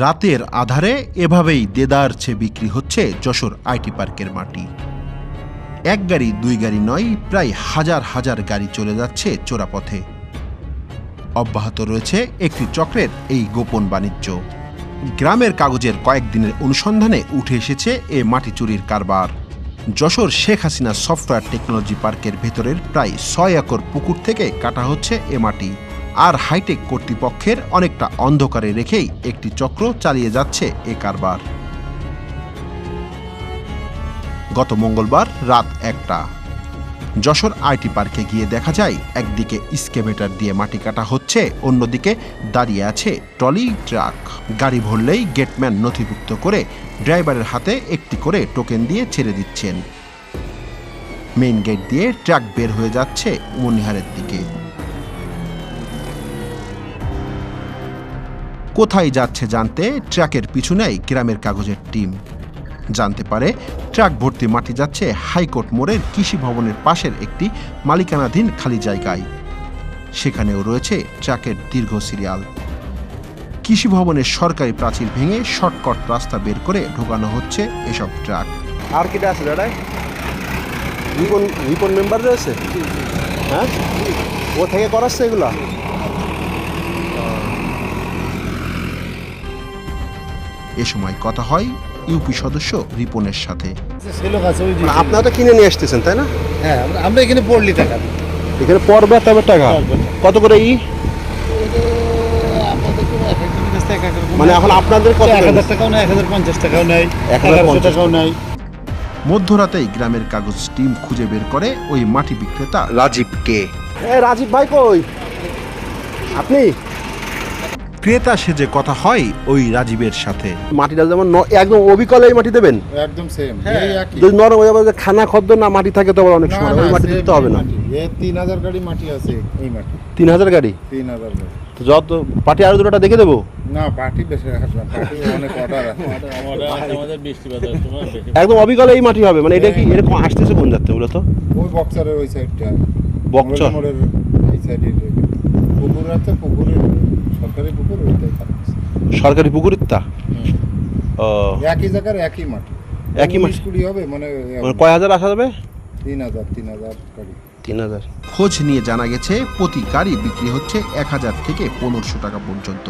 রাতের আধারে এভাবেই দেদারছে বিক্রি হচ্ছে যশোর আইটি পার্কের মাটি। এক গাড়ি, দুই গাড়ি নয়, প্রায় হাজার হাজার গাড়ি চলে যাচ্ছে চোরাপথে। অব্যাহত রয়েছে একটি চক্রের এই গোপন বাণিজ্য। গ্রামের কাগজের কয়েকদিনের অনুসন্ধানে উঠে এসেছে এ মাটি চুরির কারবার। যশোর শেখ হাসিনা সফটওয়্যার টেকনোলজি পার্কের ভেতরের প্রায় ছয় একর পুকুর থেকে কাটা হচ্ছে এ মাটি। আর হাইটেক কর্তৃপক্ষের অনেকটা অন্ধকারে রেখেই একটি চক্র চালিয়ে যাচ্ছে এ কারবার। গত মঙ্গলবার রাত একটা। যশোর আইটি পার্কে গিয়ে দেখা যায়, একদিকে স্কেভেটার দিয়ে মাটি কাটা হচ্ছে, অন্যদিকে দাঁড়িয়ে আছে ট্রলি ট্রাক। গাড়ি ভরলেই গেটম্যান নথিভুক্ত করে ড্রাইভারের হাতে একটি করে টোকেন দিয়ে ছেড়ে দিচ্ছেন। মেইন গেট দিয়ে ট্রাক বের হয়ে যাচ্ছে মনিহারের দিকে। কোথায় যাচ্ছে জানতে ট্রাকের পিছু নেয় গ্রামের কাগজের টিম। জানতে পারে ট্রাক ভর্তি মাটি যাচ্ছে হাইকোর্ট মোড়ের কৃষি ভবনের পাশের একটি মালিকানাধীন খালি জায়গায়। সেখানেও রয়েছে ট্রাকের দীর্ঘ সিরিয়াল। কৃষি ভবনের সরকারি প্রাচীর ভেঙে শর্টকাট রাস্তা বের করে ঢোকানো হচ্ছে এসব ট্রাক আর কেটা আছে দাদা রিপন রিপন মেম্বার রয়েছে? হ্যাঁ? ও থেকে করাচ্ছে এগুলা? এ সময় কথা হয় ইউপি সদস্য রিপনের সাথে। মানে আপনারা তো কিনে নিয়ে আসতেছেন তাই না? হ্যাঁ আমরা- এখানে পড়লি টাকা। এখানে পড়বে তবে টাকা। কত করে ই? মানে এখন আপনাদের কত এক করে? হাজার টাকাও নেয় এক হাজার পঞ্চাশ টাকাও নেয় এক হাজার টাকাও নেয় মধ্যরাতেই গ্রামের কাগজ টিম খুঁজে বের করে ওই মাটি বিক্রেতা রাজীবকে। এ রাজীব ভাই কই? আপনি? ক্রেতা সেজে কথা হয় ওই রাজীবের সাথে। মাটিটা যেমন একদম অবিকলে এই মাটি দেবেন? একদম সেম এই একই। যদি নরম হয়ে যাবে যে খানা খদ্দ না মাটি থাকে তো অনেক সময় ওই মাটি দিতে হবে না। এ তিন হাজার গাড়ি মাটি আছে এই মাটি। তিন হাজার গাড়ি? তিন হাজার গাড়ি। তো যত পাটি আরও দুটোটা দেখে দেবো? না পার্টি বেশি পার্টি অনেক অর্ডার আছে। একদম অবিকলে এই মাটি হবে। মানে এটা কি এরকম আসতেছে কোন যাচ্ছে বলো তো? ওই বক্সারের ওই সাইডটা মোড়ের এই সাইডে পুকুর আছে পুকুরের সরকারি পুকুর ওইটাই। সরকারি পুকুরের তা? একই জায়গার একই মাটি একই মাটি? কুড়ি হবে মানে মানে কয় হাজার আসা যাবে? তিন হাজার তিন হাজার গাড়ি তিন হাজার। খোঁজ নিয়ে জানা গেছে প্রতি গাড়ি বিক্রি হচ্ছে এক হাজার থেকে পনেরোশো টাকা পর্যন্ত।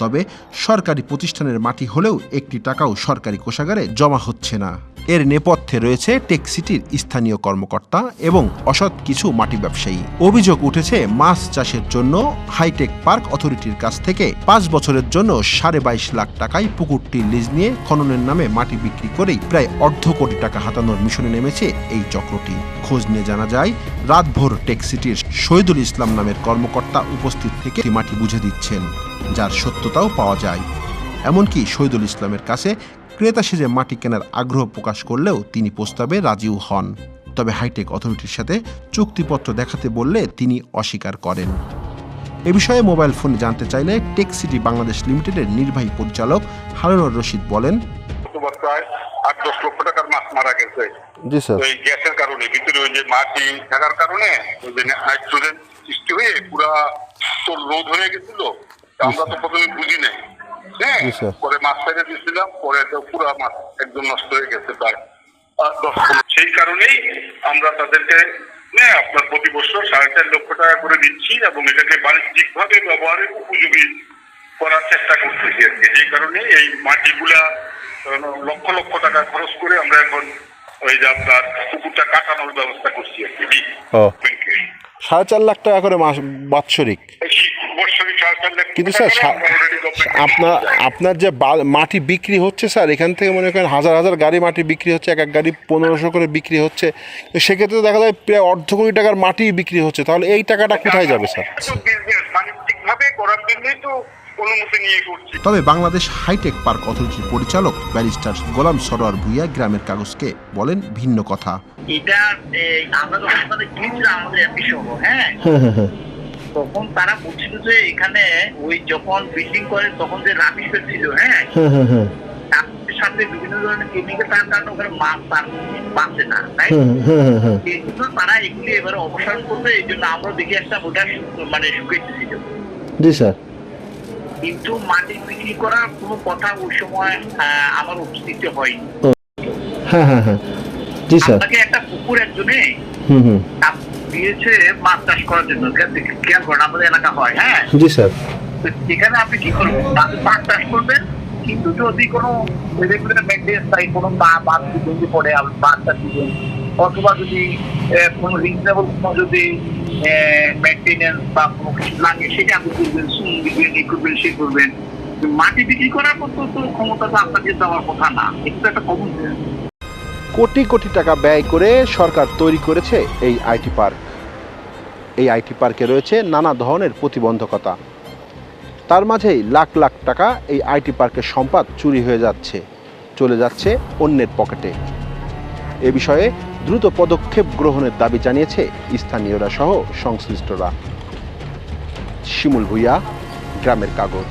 তবে সরকারি প্রতিষ্ঠানের মাটি হলেও একটি টাকাও সরকারি কোষাগারে জমা হচ্ছে না। এর নেপথ্যে রয়েছে টেকসিটির স্থানীয় কর্মকর্তা এবং অসৎ কিছু মাটি ব্যবসায়ী। অভিযোগ উঠেছে, মাছ চাষের জন্য হাইটেক পার্ক অথরিটির কাছ থেকে পাঁচ বছরের জন্য সাড়ে বাইশ লাখ টাকায় পুকুরটি লিজ নিয়ে খননের নামে মাটি বিক্রি করেই প্রায় অর্ধ কোটি টাকা হাতানোর মিশনে নেমেছে এই চক্রটি। খোঁজ নিয়ে জানা যায়, রাতভর টেকসিটির শহীদুল ইসলাম নামের কর্মকর্তা উপস্থিত থেকে মাটি বুঝে দিচ্ছেন, যার সত্যতাও পাওয়া যায়। এমনকি শহীদুল ইসলামের কাছে ক্রেতা সেজে মাটি কেনার আগ্রহ প্রকাশ করলেও তিনি প্রস্তাবে রাজিও হন। তবে হাইটেক অথরিটির সাথে চুক্তিপত্র দেখাতে বললে তিনি অস্বীকার করেন। এ বিষয়ে মোবাইল ফোনে জানতে চাইলে টেক সিটি বাংলাদেশ লিমিটেডের নির্বাহী পরিচালক হারুনুর রশিদ বলেন আট দশ লক্ষ টাকার মাছ মারা গেছে। জি স্যার। ওই গ্যাসের কারণে ভিতরে ওই যে মাটি থাকার কারণে ওই যে নাইট্রোজেন সৃষ্টি হয়ে পুরা তোর রোদ হয়ে গেছিল। আমরা তো প্রথমে বুঝি নাই। হ্যাঁ পরে মাছ দিয়েছিলাম পরে তো পুরা মাছ একদম নষ্ট হয়ে গেছে প্রায়। সেই কারণেই আমরা তাদেরকে হ্যাঁ আপনার প্রতি বছর সাড়ে চার লক্ষ টাকা করে দিচ্ছি এবং এটাকে বাণিজ্যিক ভাবে ব্যবহারের উপযোগী করার চেষ্টা করতেছি আর কি যে কারণে এই মাটিগুলা লক্ষ লক্ষ টাকা খরচ করে আমরা এখন ওই যে আপনার পুকুরটা কাটানোর ব্যবস্থা করছি আর কি। সাড়ে চার লাখ টাকা করে মাস বাৎসরিক। কিন্তু স্যার আপনার আপনার যে বা- মাটি বিক্রি হচ্ছে স্যার এখান থেকে মনে করেন হাজার হাজার গাড়ি মাটি বিক্রি হচ্ছে এক এক গাড়ি পনেরোশো করে বিক্রি হচ্ছে। তো সেক্ষেত্রে তো দেখা যায় প্রায় অর্ধ কোটি টাকার মাটি বিক্রি হচ্ছে। তাহলে এই টাকাটা কোথায় যাবে স্যার? করছি। তবে বাংলাদেশ হাইটেক পার্ক অথরিটির পরিচালক ব্যারিস্টার গোলাম সরোয়ার ভুইয়া গ্রামের কাগজকে বলেন ভিন্ন কথা। এটা আমরা যখন তাদের কিনেছিলাম আমাদের হ্যাঁ। তখন তারা বলছিল যে এখানে ওই যখন বিল্ডিং করে তখন যে রাবিশ ছিল হ্যাঁ? সাথে বিভিন্ন ধরনের কেমিক্যাল তার কারণে ওখানে মাছ বাঁচে না তাই? তারা এগুলি এবারে অপসারণ করবে এই জন্য আমরা দেখি একটা ওটা মানে শুকিয়েছিল জি স্যার। কিন্তু মাটি বিক্রি করার কোনো কথা ওই সময় আহ, আমার অস্তিত্ব হয়নি। হ্যাঁ হ্যাঁ হ্যাঁ। জি আপনাকে একটা পুকুর একজনে হুম হুম। দিয়েছে মাছ চাষ করার জন্য। খেয়াল- খেয়াল করেন আমাদের এলাকা হয় হ্যাঁ? জি স্যার। সেখানে আপনি কি করবেন? মাছ চাষ করবেন কিন্তু যদি কোনো রেগুলার মেনটেন্স চাই কোনো যদি পড়ে দিবেন অথবা যদি কোনো রিজনেবল কোনো যদি মেনটেনেন্স বা কোনো কিছু লাগে সেটা আপনি করবেন সুন দিবেন এই করবেন সে করবেন। মাটি বিক্রি করার মতো তো ক্ষমতা তো আপনাকে দেওয়ার কথা না। এটা একটা কমন সেন্স কোটি কোটি টাকা ব্যয় করে সরকার তৈরি করেছে এই আইটি পার্ক। এই আইটি পার্কে রয়েছে নানা ধরনের প্রতিবন্ধকতা। তার মাঝেই লাখ লাখ টাকা এই আইটি পার্কের সম্পদ চুরি হয়ে যাচ্ছে, চলে যাচ্ছে অন্যের পকেটে। এ বিষয়ে দ্রুত পদক্ষেপ গ্রহণের দাবি জানিয়েছে স্থানীয়রা সহ সংশ্লিষ্টরা। শিমুল ভুইয়া, গ্রামের কাগজ।